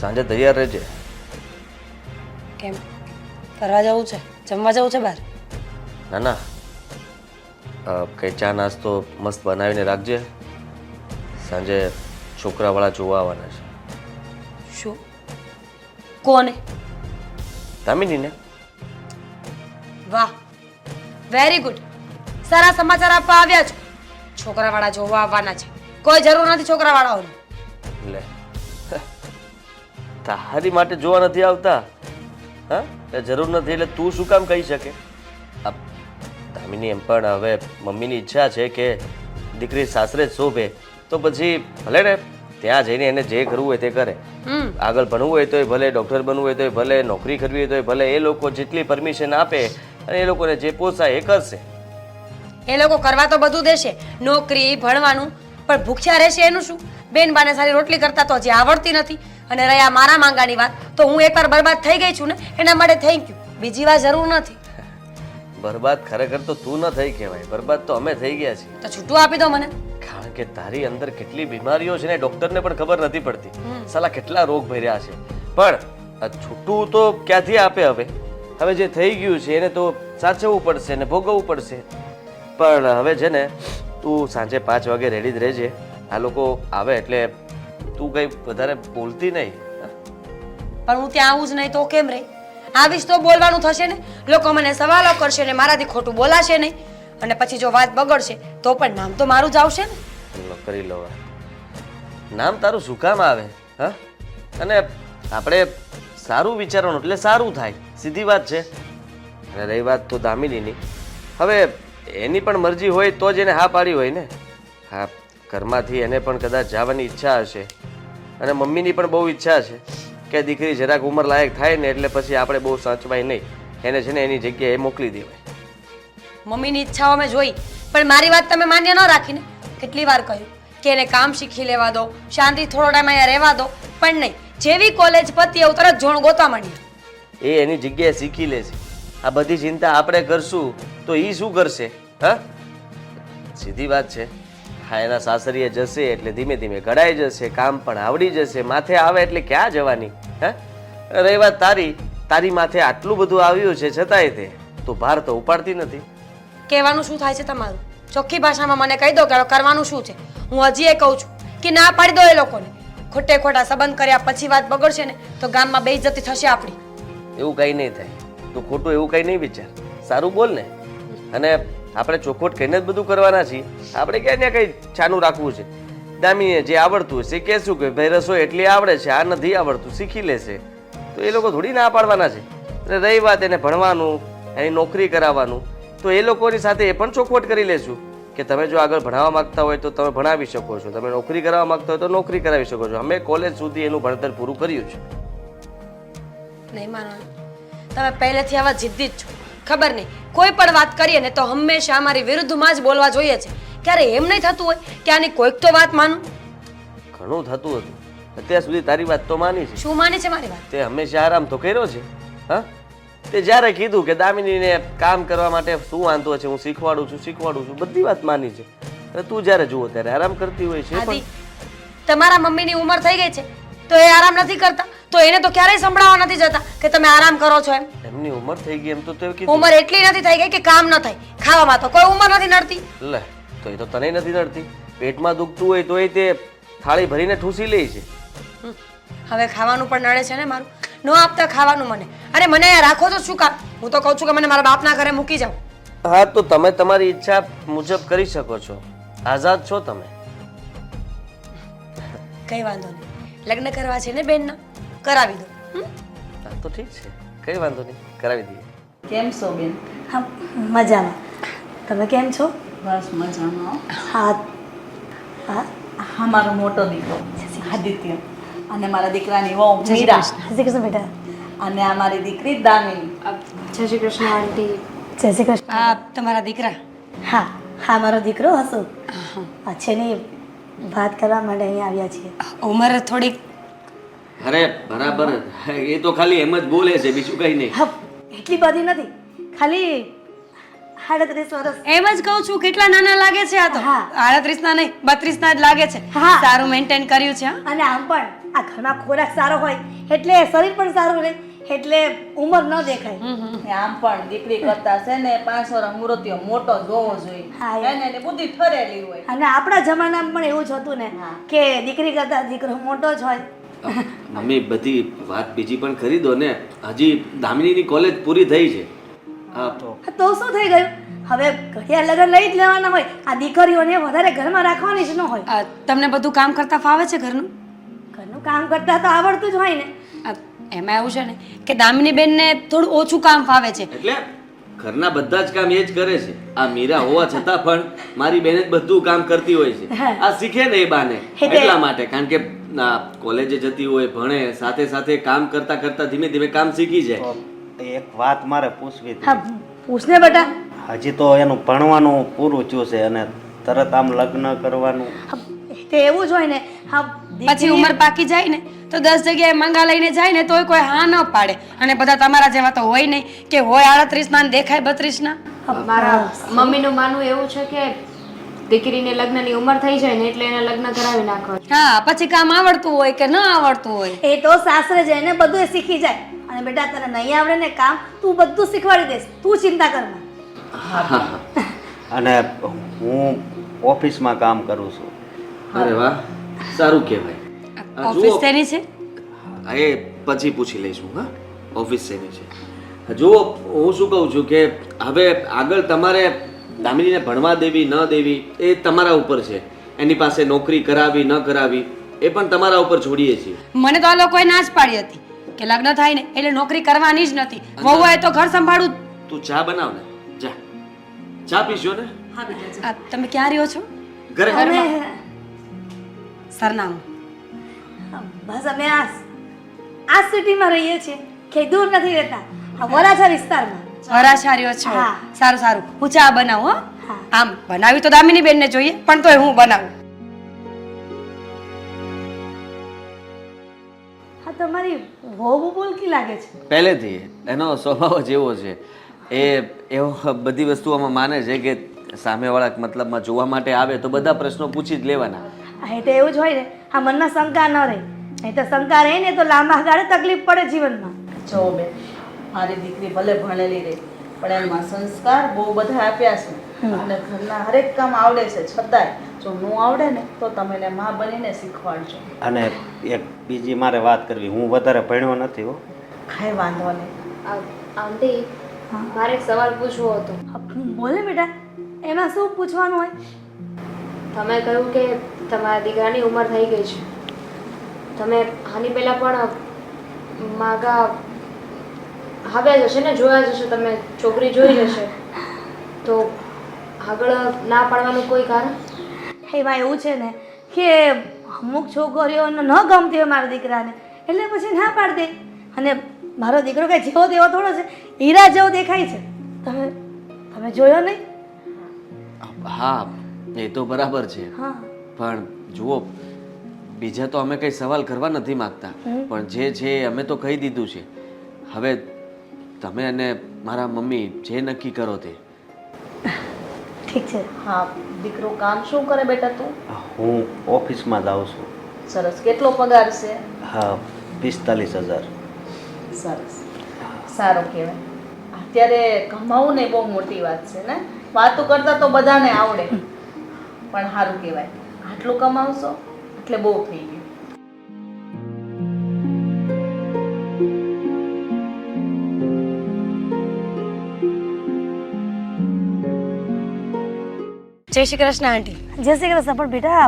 સાંજે તૈયાર રહેજે. કેમ? ફરવા જવું છે? જમવા જવું છે બહાર? ના ના. અ, કંઈ ચા નાસ્તો મસ્ત બનાવીને રાખજે. સાંજે છોકરાવાળા જોવા આવવાના છે. શું? કોને? દામિનીને. વાહ! વેરી ગુડ સારા સમાચાર આપવા આવ્યા છો. છોકરાવાળા જોવા આવવાના છે. કોઈ જરૂર નથી છોકરાવાળાઓની. લે. તારી માટે જોવા નથી આવતા. હા? એ જરૂર નથી એટલે તું શું કામ કહી શકે? દામિની એમ પણ હવે મમ્મીની ઈચ્છા છે કે દીકરી સાસરે જ શોભે. તો પછી ભલે ને ત્યાં જઈને એને જે કરવું હોય તે કરે. આગળ ભણવું હોય તોય ભલે ડૉક્ટર બનવું હોય તોય ભલે નોકરી કરવી હોય તોય ભલે એ લોકો જેટલી પરમિશન આપે અને એ લોકોને જે પોસાય એ કરશે. એ લોકો કરવા તો બધું દેશે. નોકરી ભણવાનું પણ ભૂખ્યા રહેશે એનું શું? બેન બાને સારી રોટલી કરતા તો હજી આવડતી નથી. અને રહ્યા મારા માંગાની વાત તો હું એકવાર બરબાદ થઈ ગઈ છું ને એના માટે થેન્ક યુ બીજી વાર જરૂર નથી. બરબાદ ખરેખર તો તું ન થઈ કહેવાય. બરબાદ તો અમે થઈ ગયા છીએ. તો છૂટું આપી દો મને. કારણ કે તારી અંદર કેટલી બીમારીઓ છે ને ડોક્ટરને પણ ખબર નથી પડતી. સાલા કેટલા રોગ ભર્યા છે. પણ છૂટું તો ક્યાંથી આપે હવે? હવે જે થઈ ગયું છે એને તો સાચવવું પડશે ને ભોગવવું પડશે. પણ હવે છે ને તું સાંજે પાંચ વાગે રેડી જ રહેજે. આ લોકો આવે એટલે તું કંઈ વધારે બોલતી નહીં. પણ હું ત્યાં આવું જ નહીં તો કેમ રહી આવીશ તો બોલવાનું થશે ને? લોકો મને સવાલો કરશે ને મારાથી ખોટું બોલાશે નહીં. અને પછી જો વાત બગડશે તો પણ નામ તો મારું જ આવશે ને. કરી લો નામ તારું શું કામ આવે? હા? અને આપણે સારું વિચારવાનું એટલે સારું થાય. સીધી વાત છે. અને રહી વાત તો દામિનીની. હવે એની પણ મરજી હોય તો જ એને હા પાડી હોય ને? હા ઘરમાંથી એને પણ કદાચ જવાની ઈચ્છા હશે. અને મમ્મીની પણ બહુ ઈચ્છા છે કે દીકરી જરાક ઉંમર લાયક થાય ને એટલે પછી આપણે બહુ સાચવાય નહીં. એને છે ને એની જગ્યાએ મોકલી દેવાય. મમ્મીની ઈચ્છાઓ મેં જોઈ. પણ મારી વાત તમે માન્ય ન રાખીને કેટલી વાર કહ્યું કે એને કામ શીખી લેવા દો શાંતિ થોડો ટાઈમ અહીંયા રહેવા દો. પણ નહીં જેવી કોલેજ પતી એવું તરત જોણ ગોતવા માંડ્યા. એ એની જગ્યાએ શીખી લેશે આ બધી ચિંતા આપણે કરશું તો એ શું કરશે? હા? સીધી વાત છે. હા એના સાસરીએ જશે એટલે ધીમે ધીમે ઘડાઈ જશે કામ પણ આવડી જશે માથે આવે એટલે ક્યાં જવાની? હા? રહી વાત તારી. તારી માથે આટલું બધું આવ્યું છે છતાંય તે તું ભાર તો ઉપાડતી નથી. કહેવાનું શું થાય છે તમારું? ચોખ્ખી ભાષામાં મને કહી દો કે કરવાનું શું છે? હું હજી એ કહું છું કે ના પાડી દો એ લોકોને. ખોટે ખોટા સંબંધ કર્યા પછી વાત બગડશે ને તો ગામમાં બેઇજ્જતી થશે આપણી. એવું કંઈ નહીં થાય. તું ખોટું એવું કંઈ નહીં વિચાર. સારું બોલ ને. અને આપણે ચોખવટ કહીને જ બધું કરવાના છીએ. આપણે ક્યાં ત્યાં કંઈ છાનું રાખવું છે? દામીએ જે આવડતું હશે કહેશું કે ભાઈ, રસોઈ એટલી આવડે છે, આ નથી આવડતું, શીખી લેશે. તો એ લોકો થોડી ના પાડવાના છે. અને રહી વાત એને ભણવાનું, એની નોકરી કરાવવાનું, તો એ લોકોની સાથે એ પણ ચોખવટ કરી લેશું કે તમે જો આગળ ભણાવવા માંગતા હોય તો તમે ભણાવી શકો છો. તમે નોકરી કરાવવા માંગતા હોય તો નોકરી કરાવી શકો છો. અમે કોલેજ સુધી એનું ભણતર પૂરું કર્યું છે. નહીં માનવાનું તમે પહેલેથી આવા જિદ્દી જ છો. ખબર નહીં. કોઈ પણ વાત કરીએ ને તો હંમેશા અમારી વિરુદ્ધમાં જ બોલવા જોઈએ છે. ક્યારે એમ નહીં થતું હોય કે આની કોઈક તો વાત માનું? ઘણું થતું હતું. અત્યાર સુધી તારી વાત તો માની છે. શું માને છે મારી વાત? તે હંમેશા આરામ તો કર્યો છે. હા? તે જ્યારે કીધું કે દામિનીને કામ કરવા માટે શું વાંધો છે હું શીખવાડું છું શીખવાડું છું બધી વાત માની છે. અને તું જ્યારે જુઓ ત્યારે આરામ કરતી હોય છે તમારા મમ્મીની ઉંમર થઈ ગઈ છે. તો એ આરામ નથી કરતા? તો એને તો ક્યારેય સંભળાવવા નથી જતા કે તમે આરામ કરો છો એમ. એમની ઉંમર થઈ ગઈ એમ તો તે કીધું. ઉંમર એટલી નથી થઈ ગઈ કે કામ ન થાય. ખાવામાં તો કોઈ ઉંમર નથી નડતી. લે તો એ તો તને નથી નડતી. પેટમાં દુખતું હોય તોય તે થાળી ભરીને ઠૂસી લે છે. હવે ખાવાનું પણ નડે છે ને મારું. ન આપતા ખાવાનું મને. અરે મને અહીંયા રાખો તો શું કામ? હું તો કહું છું કે મને મારા બાપના ઘરે મૂકી જાઓ. હા તો તમે તમારી ઈચ્છા મુજબ કરી શકો છો. આઝાદ છો તમે. કઈ વાંધો નહીં. લગ્ન કરવા છે ને બેનના? કરાવી દો? હા તો ઠીક છે. કઈ વાંધો નહીં. કરાવી દઈએ. કેમ છો બેન? હા મજામાં. તમે કેમ છો? બસ મજામાં. હા. હા. હા મારો મોટો દીકરો આદિત્ય અને મારા દીકરાની વહુ મીરા. જય શ્રી કૃષ્ણ બેટા. અને આ મારી દીકરી દામિની. જય શ્રી કૃષ્ણ આંટી. જય શ્રી કૃષ્ણ. આ તમારા દીકરા? હા હા મારો દીકરો હસો આ છે ને વાત કરવા માટે અહીંયા આવ્યા છીએ. ઉંમર થોડીક અરે બરાબર. એ તો ખાલી એમ જ બોલે છે બીજું કઈ નહીં. હા એટલી બધી નથી. ખાલી આડત્રીસ વર્ષ. એમ જ કહું છું કેટલા નાના લાગે છે આ તો. હા. આડત્રીસ ના નહીં બત્રીસ ના જ લાગે છે. હા. સારું મેન્ટેન કર્યું છે હા? અને આમ પણ આ ઘરમાં ખોરાક સારો હોય એટલે શરીર પણ સારું રહે એટલે ઉંમર ન દેખાય. એ આમ પણ દીકરી કરતા છે ને પાંચ વર્ષ મૂર્તિઓ મોટો જોવો જોઈએ. હા, એ. એને એની બુદ્ધિ ઠરેલી હોય. અને આપણા જમાનામાં પણ એવું જ હતું ને કે દીકરી કરતા દીકરો મોટો જ હોય મમ્મી બધી વાત બીજી પણ કરી દો ને. હજી દામિનીની કોલેજ પૂરી થઈ છે. હા. તો શું થઈ ગયું? હવે ઘડિયા લગન લઈ જ લેવાના હોય. આ દીકરીઓને વધારે ઘરમાં રાખવાની જ ન હોય. તમને બધું કામ કરતા ફાવે છે ઘરનું? ઘરનું કામ કરતા તો આવડતું જ હોય ને. એમાં એવું છે ને કે દામિની બેનને થોડું ઓછું કામ ફાવે છે. એટલે ઘરના બધા જ કામ એ જ કરે છે. આ મીરા હોવા છતાં પણ મારી બેન જ બધું કામ કરતી હોય છે. આ શીખે ને એ બાને એટલે- એટલા માટે. કારણ કે ના કોલેજે જતી હોય ભણે સાથે સાથે કામ કરતા કરતા ધીમે ધીમે કામ શીખી જાય. એક વાત મારે પૂછવી હતી. હા પૂછને બેટા. હજી તો એનું ભણવાનું પૂરું થયું છે અને તરત આમ લગ્ન કરવાનું. હા, તે એવું જ હોય ને. હા પછી ઉંમર પાકી જાય ને તો દસ જગ્યાએ મંગા લઈને જાય ને તોય કોઈ હા ન પાડે. અને બધા તમારા જેવા તો હોય નહીં કે હોય આડત્રીસ ના ને દેખાય બત્રીસ ના મારા મમ્મીનું માનવું એવું છે કે દીકરીને લગ્નની ઉંમર થઈ જાય ને એટલે એને લગ્ન કરાવી નાખવા હા પછી કામ આવડતું હોય કે ન આવડતું હોય? એ તો સાસરે જઈને બધું એ શીખી જાય. અને બેટા તને નહીં આવડે ને કામ તું બધું શીખવાડી દઈશ. તું ચિંતા કર. અને હું ઓફિસમાં કામ કરું છું. અરે વાહ સારું કહેવાય. આ ઓફિસ તેની છે? એ પછી પૂછી લઈશું હા ઓફિસ તેની છે? જુઓ હું શું કહું છું કે હવે આગળ તમારે દામિનીને ભણવા દેવી ન દેવી એ તમારા ઉપર છે. એની પાસે નોકરી કરાવી ન કરાવી એ પણ તમારા ઉપર છોડીએ છીએ. મને તો આ લોકોએ ના જ પાડી હતી કે લગ્ન થાય ને એટલે નોકરી કરવાની જ નથી. વહુએ તો ઘર સંભાળું તું ચા બનાવ ને. જા. ચા પીશો ને? આ તમે ક્યાં રહ્યો છો? ઘરે. અમે સરનામું. બસ અમે આ આ સિટીમાં રહીએ છીએ. કે દૂર નથી રહેતા. આ વરાછા વિસ્તારમાં. વરાછા છો. સારું સારું. હું ચા બનાવું હો. આમ બનાવી તો દામિની બેનને જોઈએ પણ તોય હું બનાવું. હા તમારી વહુ બોલકી લાગે છે? પહેલેથી એનો સ્વભાવ જ એવો છે. એ એવો બધી વસ્તુઓમાં માને છે કે સામેવાળા મતલબમાં જોવા માટે આવે તો બધા પ્રશ્નો પૂછી જ લેવાના. એ તો એવું જ હોય ને. આ મનમાં શંકા ન રહે. એ તો શંકા રહે ને તો લાંબા ગાળે તકલીફ પડે જીવનમાં. જો બેન મારી દીકરી ભલે ભણેલી રહી પણ એમાં સંસ્કાર બહુ બધા આપ્યા છે. અને ઘરના હરેક કામ આવડે છે છતાંય જો ન આવડે ને તો તમે એને માં બનીને શીખવાડજો. અને એક બીજી મારે વાત કરવી હું વધારે ભણ્યો નથી હો. કાંઈ વાંધો નહીં. આંટી મારે એક સવાલ પૂછવો હતો. બોલે બેટા એમાં શું પૂછવાનું હોય? તમે કહ્યું કે તમારા દીકરાની ઉંમર થઈ ગઈ છે. તમે આની પહેલાં પણ માગા આવ્યા જ હશે ને જોયા જ હશે તમે છોકરી જોઈ જશે. હશે તો આગળ ના પાડવાનું કોઈ કારણ? એમાં એવું છે ને કે અમુક છોકરીઓને ન ગમતી હોય મારા દીકરાને એટલે પછી ના પાડી દે. અને મારો દીકરો કઈ જેવો તેવો થોડો છે હીરા જેવો દેખાય છે. તમે તમે જોયો નહીં? હા એ તો બરાબર છે. હા. પણ જુઓ બીજા તો અમે કંઈ સવાલ કરવા નથી માંગતા. પણ જે છે એ અમે તો કહી દીધું છે. હવે તમે અને મારા મમ્મી જે નક્કી કરો તે. ઠીક છે. હા દીકરો કામ શું કરે બેટા તું? હું ઓફિસમાં જાઉં છું. સરસ. કેટલો પગાર છે? હા પિસ્તાલીસ હજાર. સરસ. સારું કહેવાય. અત્યારે કમાવું ને બહુ મોટી વાત છે ને? વાતો કરતા તો બધાને આવડે. પણ સારું કહેવાય. આટલું કમાવશો એટલે બહુ થઈ ગયું. જય શ્રી કૃષ્ણ આંટી. જય શ્રી કૃષ્ણ પણ બેટા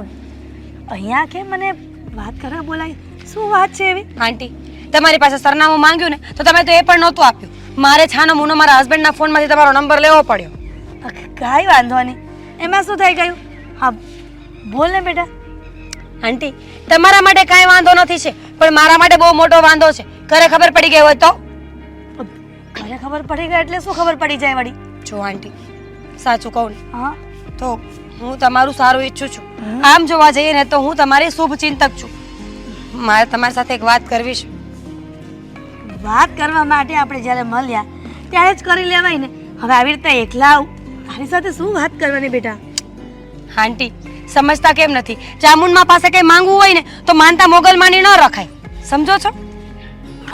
અહીંયા કેમ મને વાત કરવા બોલાય? શું વાત છે એવી? આંટી તમારી પાસે સરનામું માંગ્યું ને તો તમે તો એ પણ નહોતું આપ્યું. મારે છાનો મૂનો મારા હસબન્ડના ફોનમાંથી તમારો નંબર લેવો પડ્યો. કાંઈ વાંધો નહીં. એમાં શું થઈ ગયું? હા બોલ ને બેટા. આંટી તમારા માટે કાંઈ વાંધો નથી છે પણ મારા માટે બહુ મોટો વાંધો છે. ઘરે ખબર પડી ગઈ હોય તો? ઘરે ખબર પડી ગઈ એટલે શું ખબર પડી જાય વળી? જો આંટી સાચું કહું હા. તો હું તમારું સારું ઈચ્છું છું. આમ જોવા જઈએ ને તો હું તમારી શુભ ચિંતક છું. મારે તમારી સાથે એક વાત કરવી છે. વાત કરવા માટે આપણે જ્યારે મળ્યા ત્યારે જ કરી લેવાય ને. હવે આવી રીતે એકલા આવું. તારી સાથે શું વાત કરવાની બેટા? આંટી સમજતા કેમ નથી? ચામુંડમાં પાસે કંઈ માંગવું હોય ને તો માનતા મોગલમાની ન રખાય. સમજો છો?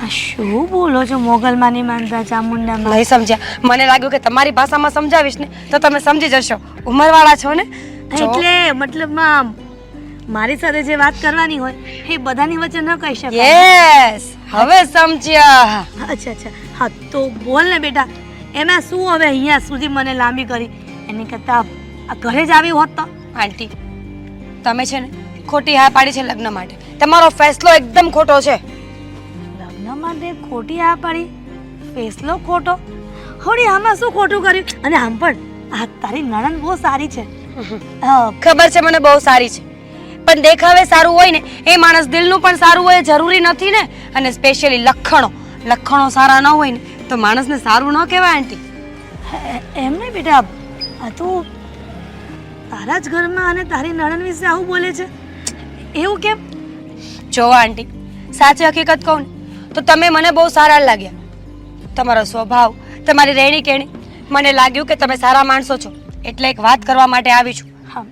આ શું બોલો છો મોગલમાની માનતા ચામુંડામાં નહીં સમજ્યા. મને લાગ્યું કે તમારી ભાષામાં સમજાવીશ ને તો તમે સમજી જશો. ઉંમરવાળા છો ને? એટલે મતલબમાં મારી સાથે જે વાત કરવાની હોય એ બધાની વચ્ચે ન કહી શકાય. યસ હવે સમજ્યા. અચ્છા અચ્છા. હા તો બોલ ને બેટા. એમાં શું હવે અહીંયા સુધી મને લાંબી કરી? એની કરતાં આ ઘરે જ આવી હોત તો? આંટી તમે છે ને ખોટી હા પાડી છે લગ્ન માટે. તમારો ફેસલો એકદમ ખોટો છે. લગ્ન માટે ખોટી આ પાડી? ફેસલો ખોટો? હોડી આમાં શું ખોટું કર્યું? અને આમ પણ આ તારી નણંદ બહુ સારી છે. ખબર છે મને બહુ સારી છે. પણ દેખાવે સારું હોય ને એ માણસ દિલનું પણ સારું હોય જરૂરી નથી ને. અને સ્પેશિયલી લખણો. લખણો સારા ન હોય ને તો માણસને સારું ન કહેવાય આંટી એમ નહીં બેટા. આ તો તારા જ ઘરમાં અને તારી નણંદ વિશે આવું બોલે છે. એવું કેમ? જોવા આંટી સાચી હકીકત કહું ને તો તમે મને બહુ સારા લાગ્યા. તમારો સ્વભાવ તમારી રહેણી કેણી મને લાગ્યું કે તમે સારા માણસો છો. એટલે એક વાત કરવા માટે આવી છું. હા.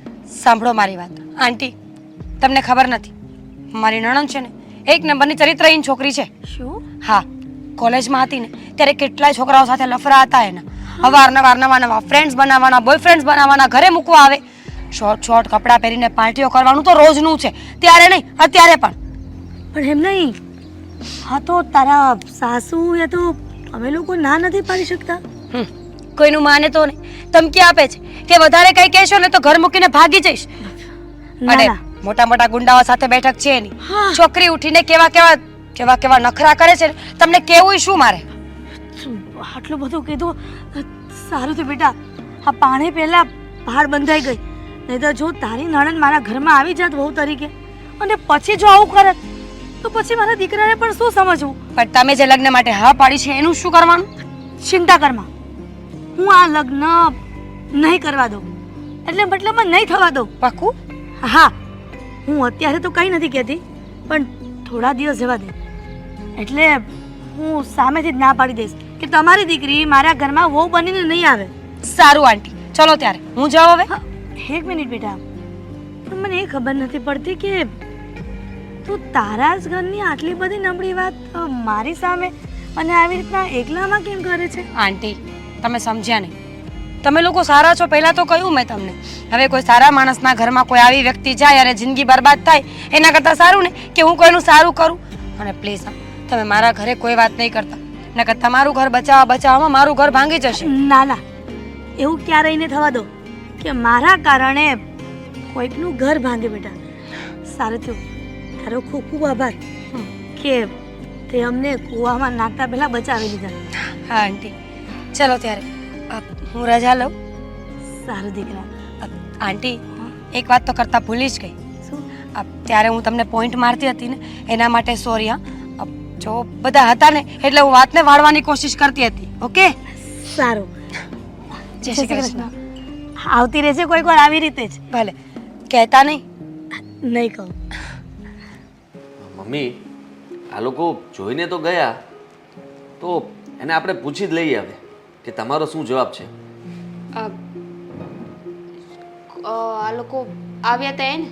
સાંભળો મારી વાત. આંટી તમને ખબર નથી. મારી નણંદ છે ને એક નંબરની ચરિત્રહીન છોકરી છે. શું? હા. કોલેજમાં હતી ને ત્યારે કેટલાય છોકરાઓ સાથે લફરા હતા એના અવારનવાર નવા નવા ફ્રેન્ડ્સ બનાવવાના બોયફ્રેન્ડ્સ બનાવવાના ઘરે મૂકવા આવે. શોર્ટ શોર્ટ કપડાં પહેરીને પાર્ટીઓ કરવાનું તો રોજનું છે. ત્યારે નહીં અત્યારે પણ. પણ એમ નહીં. હા તો તારા સાસુ એ તો અમે લોકો ના નથી પાડી શકતા. કોઈનું માને તો નહીં. ધમકી આપે છે કે વધારે કઈ કહેશો ને તો ઘર મૂકીને ભાગી જઈશ. અને મોટા મોટા ગુંડાઓ સાથે બેઠક છે એની. છોકરી ઉઠીને કેવા કેવા કેવા કેવા નખરા કરે છે તમને કેવું શું મારે? આટલું બધું કીધું સારું થયું બેટા. આ પાણી પહેલા બહાર બંધાઈ ગઈ. નહીં તો જો તારી નણંદ મારા ઘરમાં આવી જાત વહુ તરીકે અને પછી જો આવું કરત તો પછી મારા દીકરાને પણ શું સમજવું? પણ તમે જે લગ્ન માટે હા પાડી છે એનું શું કરવાનું? ચિંતા કરમાં હું આ લગ્ન નહીં કરવા દઉં. એટલે મતલબમાં નહીં થવા દઉં. પાકું? હા. હું અત્યારે તો કંઈ નથી કહેતી પણ થોડા દિવસ જવા દે. એટલે હું સામેથી જ ના પાડી દઈશ કે તમારી દીકરી મારા ઘરમાં વહુ બનીને નહીં આવે. સારું આંટી. ચલો ત્યારે. હું જાઉં હવે? એક મિનિટ બેટા. મને એ ખબર નથી પડતી કે તું તારા જ ઘરની આટલી બધી નબળી વાત મારી સામે અને આવી રીતના એકલામાં કેમ કરે છે? આંટી તમે સમજ્યા નહીં. તમે લોકો સારા છો પહેલાં તો કહ્યું મેં તમને. હવે કોઈ સારા માણસના ઘરમાં કોઈ આવી વ્યક્તિ જાય અને જિંદગી બરબાદ થાય એના કરતાં સારું ને કે હું કોઈનું સારું કરું? અને પ્લીઝ તમે મારા ઘરે કોઈ વાત નહીં કરતા. નકર તમારું ઘર બચાવવા બચાવવામાં મારું ઘર ભાંગી જશે. ના ના. એવું ક્યારેય નહીં થવા દો કે મારા કારણે કોઈકનું ઘર ભાંગે બેટા. સારું થયું. તારો ખૂબ ખૂબ આભાર. કે તે અમને કૂવામાં નાખતા પહેલા બચાવી લીધા. હા આંટી. ચલો ત્યારે. હું રજા લઉં. સારું દીકરા. આંટી એક વાત તો કરતા ભૂલી જ ગઈ. ત્યારે હું તમને પોઈન્ટ મારતી હતી ને એના માટે સોરી હા. જો બધા હતા ને એટલે હું વાતને વાળવાની કોશિશ કરતી હતી ઓકે? સારું. જય શ્રી કૃષ્ણ. આવતી રહેશે કોઈક વાર આવી રીતે જ. ભલે. કહેતા નહીં. નહીં કહું. મમ્મી આ લોકો જોઈને તો ગયા. તો એને આપણે પૂછી જ લઈએ હવે કે તમારો શું જવાબ છે? આ લોકો આવ્યા હતા એને?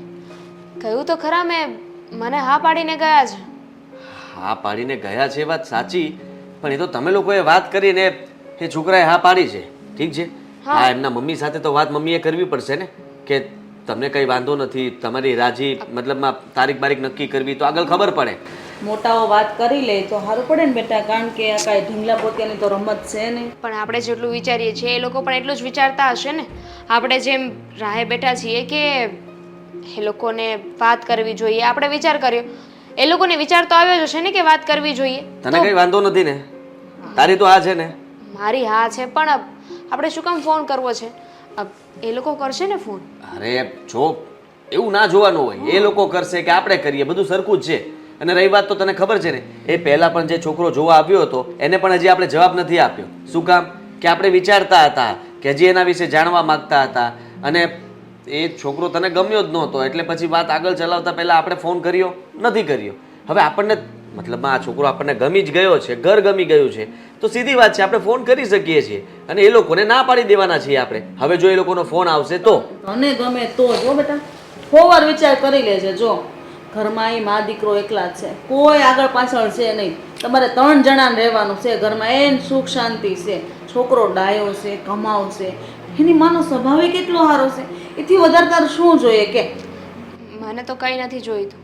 કહ્યું તો ખરા મેં મને હા પાડીને ગયા છે હા પાડીને ગયા છે વાત સાચી પણ એ તો તમે લોકોએ વાત કરીને એ છોકરાએ હા પાડી છે. ઠીક છે? હા એમના મમ્મી સાથે તો વાત મમ્મીએ કરવી પડશે ને? કે તમને કંઈ વાંધો નથી તમારી રાજી મતલબમાં તારીખ બારીખ નક્કી કરવી તો આગળ ખબર પડે. મોટાઓ વાત કરી લે તો સારું પડે ને બેટા કારણ કે આ કાંઈ ઢીંગલા પોત્યાની તો રમત છે નહીં. પણ આપણે જેટલું વિચારીએ છીએ એ લોકો પણ એટલું જ વિચારતા હશે ને. આપણે જેમ રાહે બેઠા છીએ કે એ લોકોને વાત કરવી જોઈએ આપણે વિચાર કર્યો. એ લોકોને વિચાર તો આવ્યો જ હશે ને કે વાત કરવી જોઈએ. તને કંઈ વાંધો નથી ને? તારી તો આ છે ને? મારી હા છે પણ આપણે શું કામ ફોન કરવો છે? એ લોકો કરશે ને ફોન? અરે, જો એવું ના જોવાનું હોય, એ લોકો કરશે કે આપણે કરીએ, બધું સરખું જ છે. અને રહી વાત તો તને ખબર છે ને, એ પહેલાં પણ જે છોકરો જોવા આવ્યો હતો, એને પણ હજી આપણે જવાબ નથી આપ્યો. શું કામ? કે આપણે વિચારતા હતા, કે હજી એના વિશે જાણવા માંગતા હતા. અને એ છોકરો તને ગમ્યો જ નહોતો, એટલે પછી વાત આગળ ચલાવતા પહેલાં આપણે ફોન કર્યો, નથી કર્યો. હવે આપણને મતલબમાં આ છોકરો આપણને ગમી જ ગયો છે ઘર ગમી ગયું છે. તો સીધી વાત છે આપણે ફોન કરી શકીએ છીએ અને એ લોકોને ના પાડી દેવાના છીએ આપણે. હવે જો એ લોકોનો ફોન આવશે તો? તને ગમે તો જો બેટા. ફોવાર વિચાર કરી લેજે જો. ઘરમાં એ મા દીકરો એકલા જ છે. કોઈ આગળ પાછળ છે નહીં. તમારે ત્રણ જણાને રહેવાનું છે ઘરમાં એન સુખ શાંતિ છે. છોકરો ડાયો છે કમાવશે એની માનો સ્વભાવે કેટલો સારો છે? એથી વધારે તાર શું જોઈએ કે? મને તો કંઈ નથી જોઈતું.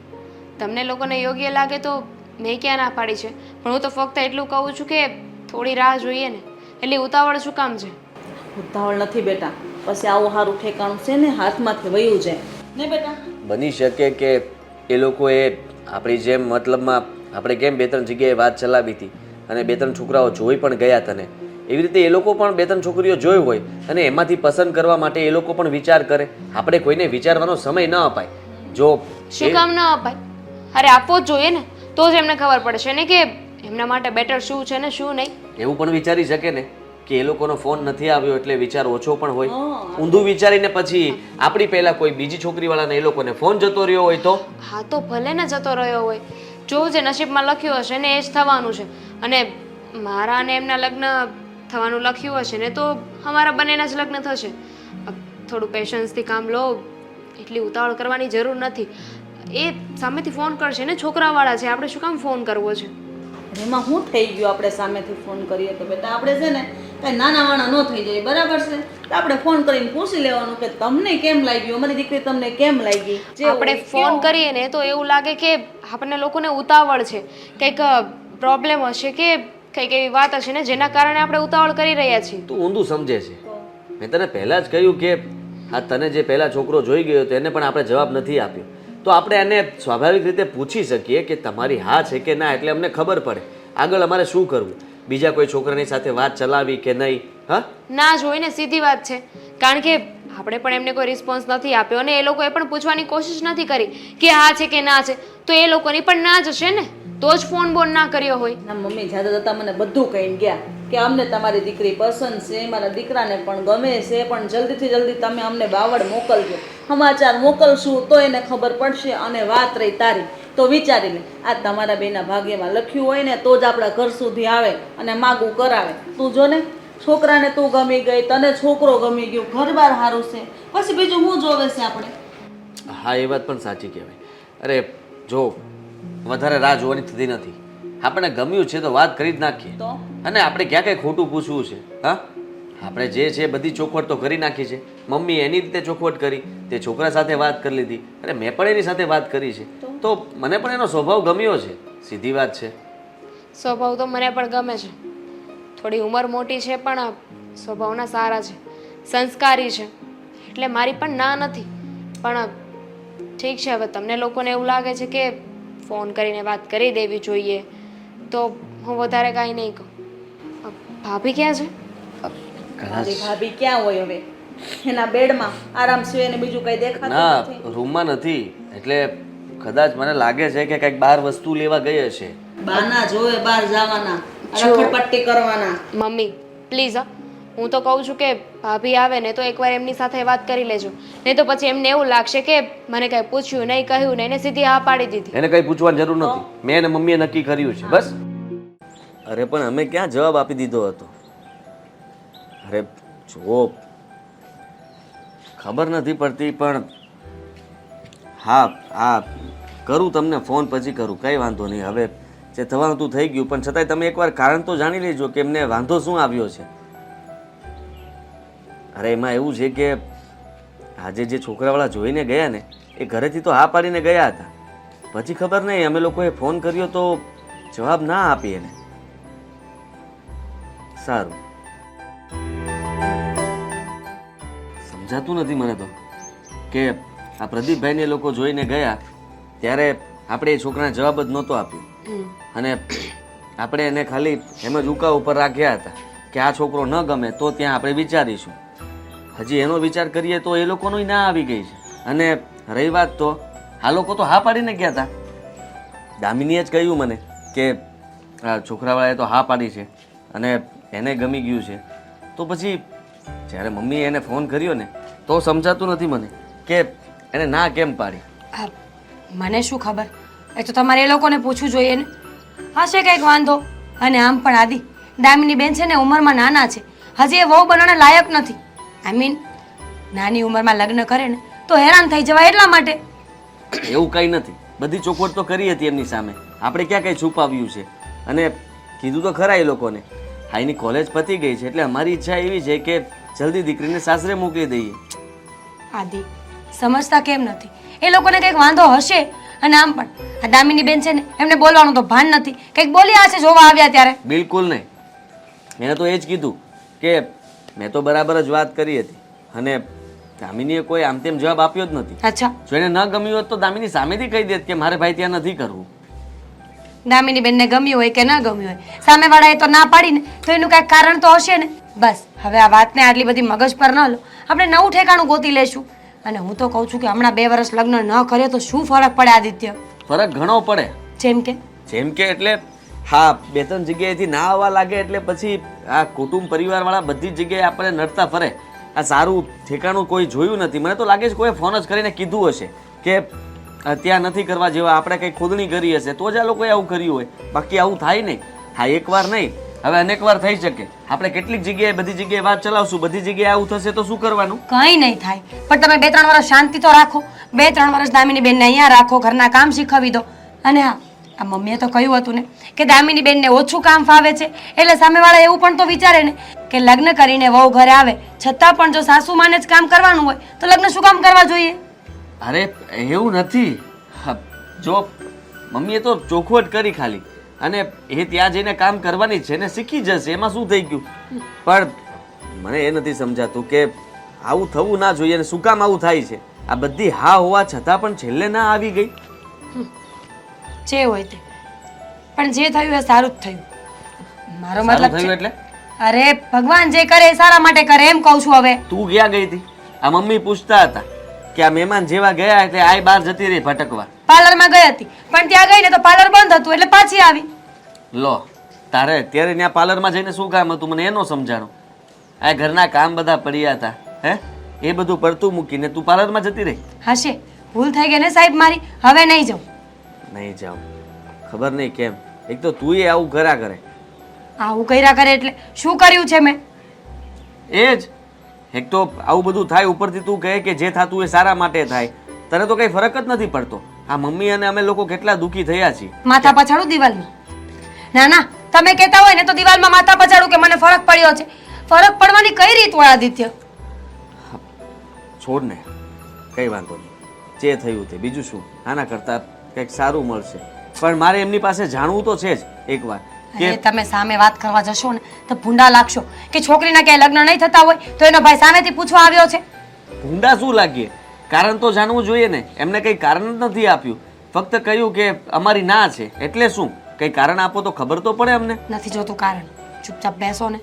તમને લોકોને યોગ્ય લાગે તો મેં ક્યાં ના પાડી છે? પણ હું તો ફક્ત એટલું કહું છું કે થોડી રાહ જોઈએ ને. એટલી ઉતાવળ શું કામ છે? ઉતાવળ નથી બેટા. પછી આવું સારું ઠેકાણું છે ને હાથમાંથી વયું જાય. ને બેટા? બની શકે કે એ લોકોએ આપણી જેમ મતલબમાં આપણે કેમ બે ત્રણ જગ્યાએ વાત ચલાવી હતી અને બે ત્રણ છોકરાઓ જોઈ પણ ગયા તને. એવી રીતે એ લોકો પણ બે ત્રણ છોકરીઓ જોઈ હોય અને એમાંથી પસંદ કરવા માટે એ લોકો પણ વિચાર કરે. આપણે કોઈને વિચારવાનો સમય ન અપાય. જો શું કામ ન અપાય? અરે આપવો જ જોઈએ ને. તો જ એમને ખબર પડશે ને કે એમના માટે બેટર શું છે ને શું નહીં. એવું પણ વિચારી શકે ને કે એ લોકોનો ફોન નથી આવ્યો એટલે વિચાર ઓછો પણ હોય. ઊંધું વિચારીને પછી આપણી પહેલા કોઈ બીજી છોકરીવાળાને એ લોકોને ફોન જતો રહ્યો હોય તો? હા તો ભલે ને જતો રહ્યો હોય. જો જે નસીબમાં લખ્યું હશે ને એ જ થવાનું છે. અને મારા અને એમના લગ્ન થવાનું લખ્યું હશે ને તો અમારા બંનેના જ લગ્ન થશે. થોડું પેશન્સથી કામ લો. એટલી ઉતાવળ કરવાની જરૂર નથી. એ સામેથી ફોન કરશે ને છોકરાવાળા છે. આપણે શું કામ ફોન કરવો છે? એમાં શું થઈ ગયું આપણે સામેથી ફોન કરીએ તો બેટા આપણે છે ને કાંઈ નાના વાણા ન થઈ જાય. બરાબર છે? તો આપણે ફોન કરીને પૂછી લેવાનું કે તમને કેમ લાગ્યું? અમારી દીકરી તમને કેમ લાગી? જે આપણે ફોન કરીએ ને તો એવું લાગે કે આપણને લોકોને ઉતાવળ છે. કંઈક પ્રોબ્લેમ હશે કે કંઈક એવી વાત હશે ને જેના કારણે આપણે ઉતાવળ કરી રહ્યા છીએ. તું ઊંધું સમજે છે. મેં તને પહેલાં જ કહ્યું કે આ તને જે પહેલાં છોકરો જોઈ ગયો હતો એને પણ આપણે જવાબ નથી આપ્યો. તો આપણે એને સ્વાભાવિક રીતે પૂછી શકીએ કે તમારી હા છે કે ના એટલે અમને ખબર પડે. આગળ અમારે શું કરવું? બીજા કોઈ છોકરાની સાથે વાત ચલાવી કે નહીં? હા? ના જોઈને સીધી વાત છે. કારણ કે આપણે પણ એમને કોઈ રિસ્પોન્સ નથી આપ્યો અને એ લોકોએ પણ પૂછવાની કોશિશ નથી કરી કે હા છે કે ના છે. તો એ લોકોની પણ ના જ હશે ને? તો જ ફોન બોન ના કર્યો હોય. ના મમ્મી જાતા જતા મને બધું કહીને ગયા. કે અમને તમારી દીકરી પસંદ છે, મારા દીકરાને પણ ગમે છે, પણ જલ્દીથી જલ્દી તમે અમને બાવળ મોકલજો. સમાચાર મોકલશું તો એને ખબર પડશે અને વાત રહી તારી. તો વિચારી લે, આ તમારા બેના ભાગ્યમાં લખ્યું હોય ને તો જ આપણા ઘર સુધી આવે અને માગું કરાવે. તું જો ને, છોકરાને તું ગમી ગઈ, તને છોકરો ગમી ગયો, ઘર બાર સારું છે. પછી બીજું હું જોવે છે આપણે? હા, એ વાત પણ સાચી કહેવાય. અરે, જો, વધારે રાહ જોવાની થતી નથી. આપણે ગમ્યું છે તો વાત કરી જ નાખીએ. અને આપણે ક્યાં કંઈ ખોટું પૂછવું છે હા? આપણે જે છે બધી ચોખવટ તો કરી નાખી છે. મમ્મી એની રીતે ચોખવટ કરી તે છોકરા સાથે વાત કરી લીધી અને મેં પણ એની સાથે વાત કરી છે. તો? મને પણ એનો સ્વભાવ ગમ્યો છે સીધી વાત છે. સ્વભાવ તો મને પણ ગમે છે. થોડી ઉંમર મોટી છે પણ સ્વભાવના સારા છે. સંસ્કારી છે. એટલે મારી પણ ના નથી. પણ ઠીક છે હવે તમને લોકોને એવું લાગે છે કે ફોન કરીને વાત કરી દેવી જોઈએ. તો હું વધારે કાંઈ નહીં કહું. ભાભી ક્યાં છે? કદાચ ભાભી ક્યાં હોય હવે? એના બેડમાં આરામ સિવાય એને બીજું કઈ દેખાતું ના રૂમમાં નથી. એટલે કદાચ મને લાગે છે કે કંઈક બહાર વસ્તુ લેવા ગઈ હશે. બાના જોવે બહાર જવાના રખડપટ્ટી કરવાના. મમ્મી પ્લીઝ હા. હું તો કહું છું કે ભાભી આવે ને તો એકવાર એમની સાથે વાત કરી લેજો. નહીં તો પછી એમને એવું લાગશે કે મને કાંઈ પૂછ્યું નહીં કહ્યું નહીં એને સીધી હા પાડી દીધી. એને કંઈ પૂછવાની જરૂર નથી. મેં અને મમ્મીએ નક્કી કર્યું છે. બસ. અરે પણ અમે ક્યાં જવાબ આપી દીધો હતો? અરે જો. ખબર નથી પડતી પણ હા હા કરું તમને ફોન પછી કરું. કંઈ વાંધો નહીં. હવે જે થવાનું તું થઈ ગયું પણ છતાંય તમે એકવાર કારણ તો જાણી લેજો કે એમને વાંધો શું આવ્યો છે. અરે એમાં એવું છે કે આજે જે છોકરાવાળા જોઈને ગયા ને એ ઘરેથી તો હા પાડીને ગયા હતા. પછી ખબર નહીં અમે લોકોએ ફોન કર્યો તો જવાબ ના આપી એને. સારું. સમજાતું નથી મને તો કે આ પ્રદીપભાઈને એ લોકો જોઈને ગયા ત્યારે આપણે એ છોકરાને જવાબ જ નહોતો આપ્યો. અને આપણે એને ખાલી એમ જ ઉકા ઉપર રાખ્યા હતા કે આ છોકરો ન ગમે તો ત્યાં આપણે વિચારીશું. હજી એનો વિચાર કરીએ તો એ લોકોનું ના આવી ગઈ છે. અને રહી વાત તો આ લોકો તો હા પાડીને ગયા હતા દામિનીએ જ કહ્યું મને કે છોકરાવાળાએ તો હા પાડી છે અને એને ગમી ગયું છે. તો પછી જ્યારે મમ્મીએ એને ફોન કર્યો ને, તો સમજાતું નથી મને કે એને ના કેમ પાડી. મને શું ખબર? એ તો તમારે એ લોકોને પૂછવું જોઈએ ને. હશે કંઈક વાંધો? અને આમ પણ આદિ, દામિની બેન છે ને ઉંમરમાં નાના છે. હજી એ વહુ બનવાના લાયક નથી. આઈ મીન નાની ઉંમરમાં લગ્ન કરે ને તો હેરાન થઈ જવાય એટલા માટે. એવું કંઈ નથી. બધી ચોખવટ તો કરી હતી એમની સામે. આપણે ક્યાં કંઈ છુપાવ્યું છે? અને કીધું તો ખરા એ લોકોને. હા એની કોલેજ પતી ગઈ છે એટલે અમારી ઈચ્છા એવી છે કે જલ્દી દીકરીને સાસરે મોકલી દઈએ. આદિ સમજતા કેમ નથી? એ લોકોને કંઈક વાંધો હશે? અને આમ પણ આ દામિની બેન છે ને એમને બોલવાનું તો ભાન નથી. કંઈક બોલ્યા હશે જોવા આવ્યા ત્યારે. બિલકુલ નહીં. મેં તો એ જ કીધું કે મેં તો બરાબર જ વાત કરી હતી. અને દામિનીએ કોઈ આમ તેમ જવાબ આપ્યો જ નથી. અચ્છા. જો એને ન ગમ્યું હોત તો દામિની સામેથી કહી દેત કે મારે ભાઈ ત્યાં નથી કરવું. દામિની બેનને ગમ્યું હોય કે ન ગમ્યું હોય સામેવાળાએ તો ના પાડીને તો એનું કાંઈક કારણ તો હશે ને? બસ હવે આ વાતને આટલી બધી મગજ પર ન લો. આપણે નવું ઠેકાણું ગોતી લેશું. અને હું તો કહું છું કે હમણાં બે વર્ષ લગ્ન ન કરે તો શું ફરક પડે આદિત્ય? ફરક ઘણો પડે. જેમ કે? જેમ કે એટલે હા, બે ત્રણ જગ્યાએથી ના આવવા લાગે એટલે પછી આ કુટુંબ પરિવારવાળા બધી જગ્યાએ આપણે નડતા ફરે. આ સારું ઠેકાણું કોઈ જોયું નથી. મને તો લાગે છે કોઈ ફોન જ કરીને કીધું હશે કે ત્યાં નથી કરવા જેવા, આપણે કંઈ ખોદણી કરી હશે. તો જ આ લોકોએ આવું કર્યું હોય. બાકી આવું થાય નહીં. હા એકવાર નહીં. હવે અનેક વાર થઈ શકે. આપણે કેટલીક જગ્યાએ બધી જગ્યાએ વાત ચલાવશું. બધી જગ્યાએ આવું થશે તો શું કરવાનું? કંઈ નહીં થાય. પણ તમે બે ત્રણ વર્ષ શાંતિ તો રાખો. બે ત્રણ વર્ષ દામિની બેનને અહીંયા રાખો, ઘરના કામ શીખવી દો. અને હા આ મમ્મીએ તો કહ્યું હતું ને કે દામિની બેનને ઓછું કામ ફાવે છે. એટલે સામેવાળા એવું પણ તો વિચારે ને કે લગ્ન કરીને વહુ ઘરે આવે છતાં પણ જો સાસુ માને જ કામ કરવાનું હોય તો લગ્ન શું કામ કરવા જોઈએ? અરે એવું નથી. જો મમ્મીએ તો ચોખવટ કરી ખાલી. અને એ ત્યાં જઈને કામ કરવાની છે ને શીખી જશે એમાં શું થઈ ગયું? પણ મને એ નથી સમજાતું કે આવું થવું ના જોઈએ અને શું કામ આવું થાય છે? આ બધી હા હોવા છતાં પણ છેલ્લે ના આવી ગઈ. જે હોય તે. પણ જે થયું એ સારું જ થયું. મારો મતલબ થયું એટલે? અરે ભગવાન જે કરે એ સારા માટે કરે એમ કહું છું હવે. તું ક્યાં ગઈ હતી? આ મમ્મી પૂછતા હતા કે આ મહેમાન જેવા ગયા એટલે આય બહાર જતી રહી ભટકવા. પાર્લરમાં ગઈ હતી. પણ ત્યાં ગઈ ને તો પાર્લર બંધ હતું એટલે પાછી આવી. લો તારે અત્યારે ત્યાં પાર્લરમાં જઈને શું કામ હતું? મને એનો સમજાણો. આ ઘરના કામ બધા પડ્યા હતા હે? એ બધું પડતું મૂકીને તું પાર્લરમાં જતી રહી. હશે. ભૂલ થઈ ગઈ ને સાહેબ મારી. હવે નહીં જાઉં. નહીં જાઉં. ખબર નહીં કેમ. એક તો તું આવું કર્યા કરે. આવું કર્યા કરે એટલે શું કર્યું છે મેં? એ જ. એક તો આવું બધું થાય ઉપરથી તું કહે કે જે થતું એ સારા માટે થાય. તને તો કંઈ ફરક જ નથી પડતો. આ મમ્મી અને અમે લોકો કેટલા દુઃખી થયા છીએ. માથા પછાડું દિવાલમાં. ના ના તમે કહેતા હોય ને તો દિવાલમાં માથા પછાડું કે મને ફરક પડ્યો છે. ફરક પડવાની કઈ રીત હોય આદિત્ય? છોડ ને કંઈ વાંધો નહીં. જે થયું તે. બીજું શું? આના કરતાં કંઈક સારું મળશે. પણ મારે એમની પાસે જાણવું તો છે જ એકવાર કે અરે તમે સામે વાત કરવા જશો ને તો ભૂંડા લાગશો. કે છોકરીના ક્યાંય લગ્ન નહીં થતા હોય તો એનો ભાઈ સામેથી પૂછવા આવ્યો છે. ભૂંડા શું લાગીએ? કારણ તો જાણવું જોઈએ ને એમને કંઈ કારણ જ નથી આપ્યું. ફક્ત કહ્યું કે અમારી ના છે એટલે શું? કંઈ કારણ આપો તો ખબર તો પડે અમને. નથી જોતું કારણ. ચૂપચાપ બેસો ને.